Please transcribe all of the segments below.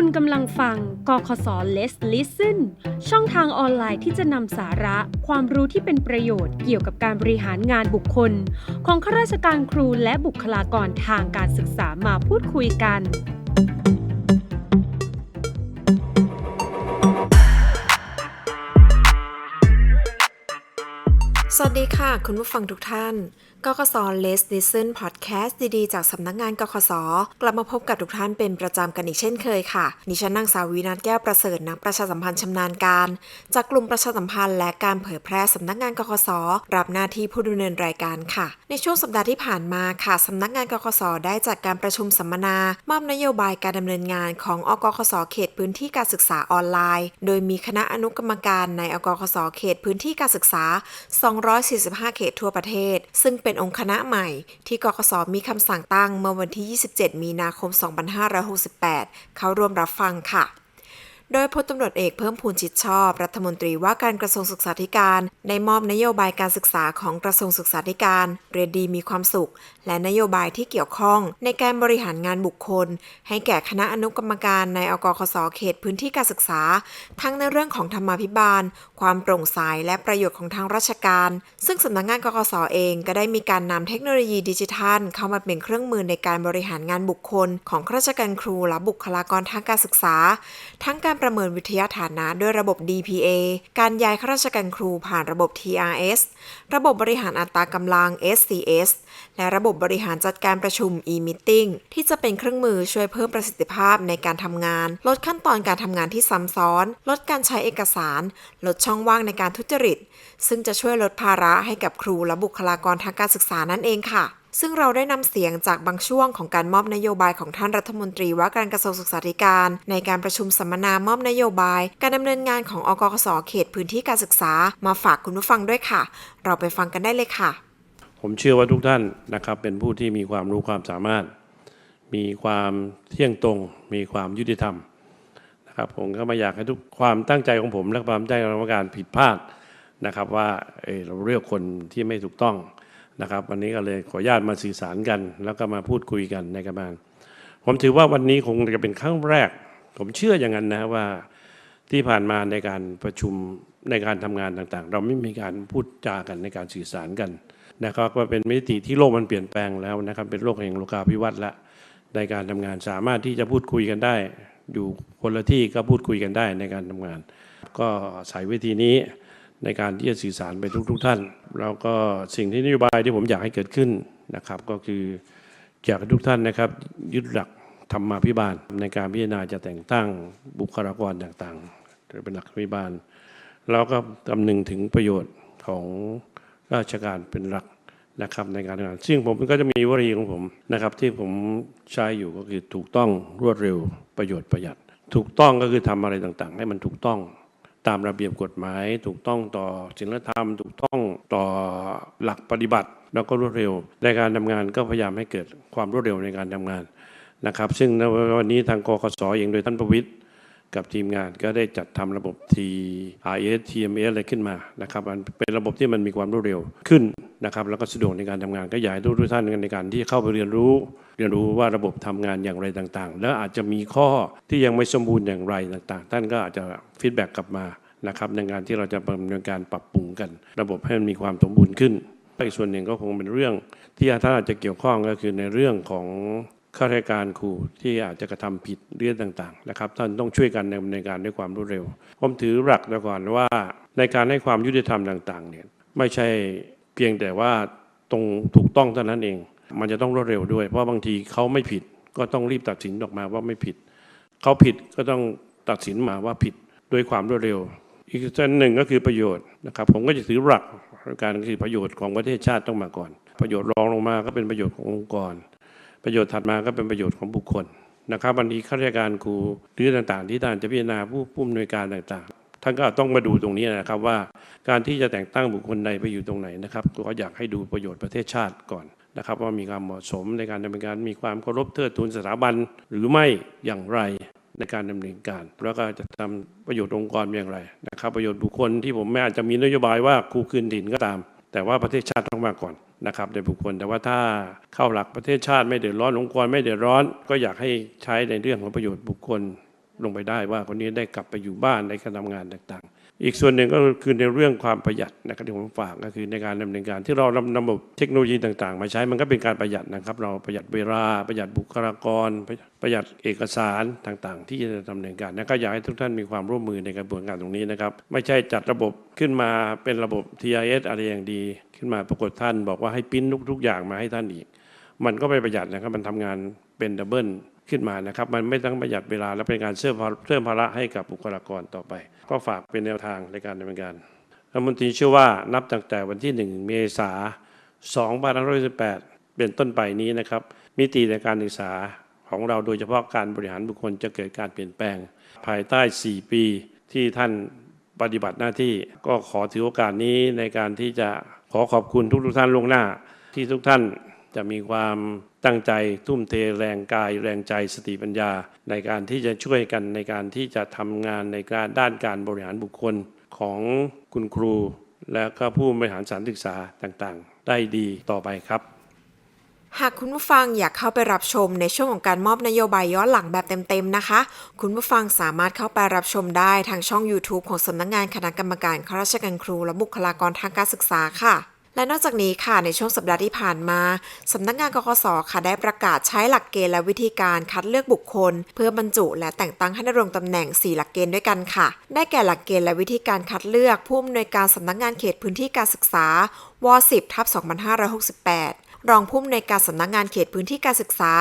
คุณกำลังฟังกคศ Let's Listen ช่องทางออนไลน์ที่จะนำสาระ ความรู้ที่เป็นประโยชน์เกี่ยวกับการบริหารงานบุคคล ของข้าราชการครูและบุคลากรทางการศึกษามาพูดคุยกัน สวัสดีค่ะ คุณผู้ฟังทุกท่าน กกศ Let's Listen Podcast ดีๆ จากสำนักงานกกศกลับมาพบกับทุกท่านเป็นประจำกันอีกเช่นเคยค่ะ ดิฉันนางสาววีนัทแก้วประเสริฐนักประชาสัมพันธ์ชำนาญการ จากกลุ่มประชาสัมพันธ์และการเผยแพร่สำนักงานกกศรับหน้าที่ผู้ดำเนินรายการค่ะ ในช่วงสัปดาห์ที่ผ่านมาค่ะสำนักงานกกศได้จัดการประชุมสัมมนามอบนโยบายการดำเนินงานของอกกศเขตพื้นที่การศึกษาออนไลน์ โดยมีคณะอนุกรรมการในอกกศเขตพื้นที่การศึกษา 245 เขตทั่วประเทศ ซึ่งเป็นองค์คณะใหม่ ที่กกศมีคำสั่งตั้งเมื่อวันที่ 27 มีนาคม 2568 เข้าร่วมรับฟังค่ะ โดยพลตำรวจเอกเพิ่มพูนจิตชอบ รัฐมนตรีว่าการกระทรวงศึกษาธิการ ได้มอบนโยบายการศึกษาของกระทรวงศึกษาธิการ เรียนดีมีความสุข และนโยบายที่เกี่ยวข้อง ในการบริหารงานบุคคล ให้แก่คณะอนุกรรมการในอกคศเขตพื้นที่การศึกษา ทั้งในเรื่องของธรรมาภิบาล ความโปร่งใสและประโยชน์ของทางราชการ ซึ่งสำนักงานกกศเองก็ได้มีการนำเทคโนโลยีดิจิทัล เข้ามาเป็นเครื่องมือในการบริหารงานบุคคล ของข้าราชการครูและบุคลากรทางการศึกษา ทั้งการประเมินวิทยาฐานะด้วยระบบ DPA การย้ายข้าราชการครูผ่านระบบ TRS ระบบบริหารอัตรากำลัง SCS และระบบบริหารจัดการประชุม e-meeting ที่จะเป็นเครื่องมือช่วยเพิ่มประสิทธิภาพในการทำงาน ลดขั้นตอนการทำงานที่ซ้ำซ้อน ลดการใช้เอกสาร ลดช่องว่างในการทุจริต ซึ่งจะช่วยลดภาระให้กับครูและบุคลากรทางการศึกษานั่นเองค่ะ ซึ่งเราได้นำเสียงจากบางช่วงของการมอบนโยบายของท่านรัฐมนตรีว่าการกระทรวงศึกษาธิการ ในการประชุมสัมมนามอบนโยบาย การดำเนินงานของอกกศเขตพื้นที่การศึกษา มาฝากคุณผู้ฟังด้วยค่ะ เราไปฟังกันได้เลยค่ะ ผมเชื่อว่าทุกท่านนะครับเป็นผู้ที่มีความรู้ความสามารถ มีความเที่ยงตรง มีความยุติธรรมนะครับผมก็ไม่อยากให้ทุกความตั้งใจของผมและความใจของกรรมการผิดพลาดนะครับว่าเออเราเลือกคนที่ไม่ถูกต้อง นะครับ วันนี้ก็เลยขออนุญาตมาสื่อสารกัน แล้วก็มาพูดคุยกันในกรรมการผมถือว่าวันนี้คงจะเป็นครั้งแรก ผมเชื่ออย่างนั้นนะว่าที่ผ่านมาในการประชุมในการทำงานต่างๆ เราไม่มีการพูดจากันในการสื่อสารกันนะครับว่าเป็นมิติที่โลกมันเปลี่ยนแปลงแล้วนะครับเป็นโลกแห่งโลกาภิวัตน์ละในการทำงานสามารถที่จะพูดคุยกันได้ อยู่คนละที่ก็พูดคุยกันได้ในการทำงาน ก็ใส่เวทีนี้ ในการที่จะสื่อสารไปทุกๆท่าน แล้วก็สิ่งที่นโยบายที่ผมอยากให้เกิดขึ้นนะครับ ก็คืออยากให้ทุกท่านนะครับ ยึดหลักธรรมาภิบาลในการพิจารณาจะแต่งตั้งบุคลากรต่างๆเป็นหลักธรรมาภิบาล แล้วก็คำนึงถึงประโยชน์ของราชการเป็นหลักนะครับในการทำงานซึ่งผมก็จะมีวลีของผมนะครับ ที่ผมใช้อยู่ก็คือถูกต้องรวดเร็วประโยชน์ประหยัด ถูกต้องก็คือทำอะไรต่างๆ ให้มันถูกต้อง ตามระเบียบกฎหมาย ถูกต้องต่อศีลธรรม ถูกต้องต่อหลักปฏิบัติ แล้วก็รวดเร็ว ในการทำงานก็พยายามให้เกิดความรวดเร็วในการทำงานนะครับ ซึ่งในวันนี้ทางกกสอเองโดยท่านประวิทย์ กับทีมงานก็ได้จัดทำระบบ TRS TMS อะไรขึ้นมานะครับมันเป็นระบบที่มันมีความรวดเร็วขึ้นนะครับแล้วก็สะดวกในการทำงานก็อยากให้ทุกท่านในการที่เข้าไปเรียนรู้ เรียนรู้ว่าระบบทำงานอย่างไรต่างๆ แล้วอาจจะมีข้อที่ยังไม่สมบูรณ์อย่างไรต่างๆ ท่านก็อาจจะฟีดแบ็กกลับมานะครับในงานที่เราจะดำเนินการปรับปรุงกัน ระบบให้มันมีความสมบูรณ์ขึ้นอีกส่วนหนึ่งก็คงเป็นเรื่องที่ท่านอาจจะเกี่ยวข้องก็คือในเรื่องของ ข้าราชการครูที่อาจจะกระทำผิดเรื่องต่างๆนะครับ ท่านต้องช่วยกันดำเนินการด้วยความรวดเร็ว ผมถือหลักแต่ก่อนว่าในการให้ความยุติธรรมต่างๆเนี่ยไม่ใช่เพียงแต่ว่าตรงถูกต้องเท่านั้นเอง มันจะต้องรวดเร็วด้วย เพราะบางทีเขาไม่ผิดก็ต้องรีบตัดสินออกมาว่าไม่ผิด เขาผิดก็ต้องตัดสินมาว่าผิดด้วยความรวดเร็ว อีกส่วนหนึ่งก็คือประโยชน์นะครับผมก็จะถือหลักการคือประโยชน์ของประเทศชาติต้องมาก่อน ประโยชน์รองลงมาก็เป็นประโยชน์ขององค์กร ประโยชน์ถัดมาก็เป็นประโยชน์ของบุคคลนะครับวันนี้ข้าราชการครูหรือต่างๆ ที่ท่านจะพิจารณาผู้ผู้อำนวยการต่างๆ ท่านก็ต้องมาดูตรงนี้นะครับว่าการที่จะแต่งตั้งบุคคลใดไปอยู่ตรงไหนนะครับก็อยากให้ดูประโยชน์ประเทศชาติก่อนนะครับว่ามีความเหมาะสมในการดำเนินการมีความเคารพเทิดทูนสถาบันหรือไม่อย่างไรในการดำเนินการ แล้วก็จะทำประโยชน์องค์กรอย่างไรนะครับ ประโยชน์บุคคลที่ผมไม่อาจจะมีนโยบายว่าครูคืนถิ่นก็ตาม แต่ว่าประเทศชาติต้องมาก่อน นะครับในบุคคล แต่ว่าถ้าเข้าหลักประเทศชาติไม่เดือดร้อนองค์กรไม่เดือดร้อน ก็อยากให้ใช้ในเรื่องของประโยชน์บุคคลลงไปได้ว่าคนนี้ได้กลับไปอยู่บ้านในการทำงานต่างๆ อีกส่วนหนึ่งก็คือในเรื่องความประหยัดนะครับที่ผมฝากก็คือในการดำเนินการที่เรานำระบบเทคโนโลยีต่างๆ มาใช้มันก็เป็นการประหยัดนะครับ เราประหยัดเวลาประหยัดบุคลากร ประหยัดเอกสารต่างๆ ที่จะดำเนินการนะก็อยากให้ทุกท่านมีความร่วมมือในกระบวนการตรงนี้นะครับ ไม่ใช่จัดระบบขึ้นมาเป็นระบบ TIS อะไรอย่างดี ขึ้นมาปรากฏท่าน บอกว่าให้ปิ้นทุกๆอย่างมาให้ท่านอีก มันก็ไม่ประหยัดนะครับมันทำงานเป็นดับเบิล ขึ้นมานะครับ มันไม่ต้องประหยัดเวลาและเป็นการเพิ่มเพิ่มภาระให้กับบุคลากรต่อไป ก็ฝากเป็นแนวทางในการดำเนินการรัฐมนตรีเชื่อว่านับตั้งแต่วันที่ 1 เมษายน2518เป็นต้นไปนี้นะครับ มิติในการศึกษาของเราโดยเฉพาะการบริหารบุคคลจะเกิดการเปลี่ยนแปลง ภายใต้ 4 ปีที่ท่านปฏิบัติหน้าที่ก็ขอถือโอกาสนี้ในการที่จะขอขอบคุณทุกๆท่านล่วงหน้าที่ทุกท่าน จะมีความตั้งใจทุ่มเทแรงกายแรงใจสติปัญญา ในการที่จะช่วยกันในการที่จะทำงานในการด้านการบริหารบุคคลของคุณครู และก็ผู้บริหารสถารศึกษาต่างๆ ได้ดีต่อไปครับหากคุณผู้ฟังอยากเข้าไปรับชมในช่วงของการมอบนโยบายย้อนหลังแบบเต็มๆนะคะ คุณผู้ฟังสามารถเข้าไปรับชมได้ทางช่อง YouTube ของสำนักงานคณะกรรมการข้าราชการครูและบุคลากรทางการศึกษาค่ะ และนอกจากนี้ค่ะในช่วงสัปดาห์ที่ผ่านมาสำนักงานกกสค่ะได้ประกาศใช้หลักเกณฑ์และวิธีการคัดเลือกบุคคล เพื่อบรรจุและแต่งตั้งให้ดำรงตำแหน่ง 4 หลักเกณฑ์ด้วยกันค่ะ ได้แก่หลักเกณฑ์และวิธีการคัดเลือกผู้อำนวยการสำนักงานเขตพื้นที่การศึกษาว10ทับ2568รองผู้อำนวยการสำนักงานเขตพื้นที่การศึกษา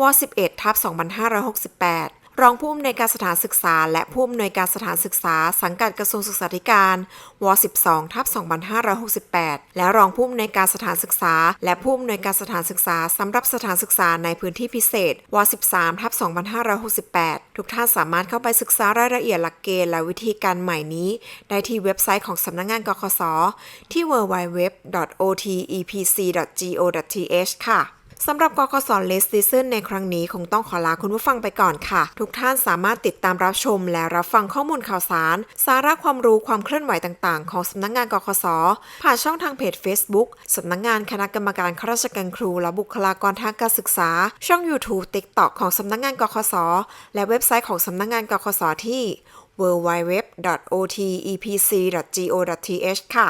ว11ทับ2568 รองผู้อำนวยการสถานศึกษา และผู้อำนวยการสถานศึกษา สังกัดกระทรวงศึกษาธิการว 12 ทับ2568 และรองผู้อำนวยการสถานศึกษา และผู้อำนวยการสถานศึกษาสำหรับสถานศึกษาในพื้นที่พิเศษว 13 ทับ2568 ทุกท่านสามารถเข้าไปศึกษารายละเอียดหลักเกณฑ์และวิธีการใหม่นี้ ได้ที่เว็บไซต์ของสำนักงานกคสที่ www.otepc.go.th ค่ะ สำหรับกกสเลสติซึนในครั้งนี้คงต้องขอลาคุณผู้ฟังไปก่อนค่ะ ทุกท่านสามารถติดตามรับชมและรับฟังข้อมูลข่าวสาร สาระความรู้ความเคลื่อนไหวต่างๆ ของสำนักงานกคสผ่านช่องทางเพจ Facebook สำนักงานคณะกรรมการข้าราชการครูและบุคลากรทางการศึกษา ช่อง YouTube TikTok ของสำนักงานกคสและเว็บไซต์ของสำนักงานกคสที่ www.otepc.go.th ค่ะ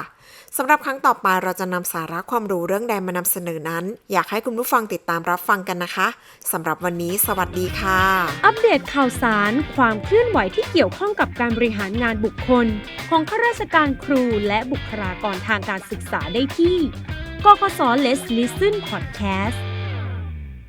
สำหรับครั้งต่อไปเราจะนำสาระความรู้เรื่องใดมานำเสนอนั้น อยากให้คุณผู้ฟังติดตามรับฟังกันนะคะสำหรับวันนี้ สวัสดีค่ะ อัปเดตข่าวสาร ความเคลื่อนไหวที่เกี่ยวข้องกับการบริหารงานบุคคล ของข้าราชการครูและบุคลากรทางการศึกษาได้ที่กกศ Let's Listen Podcast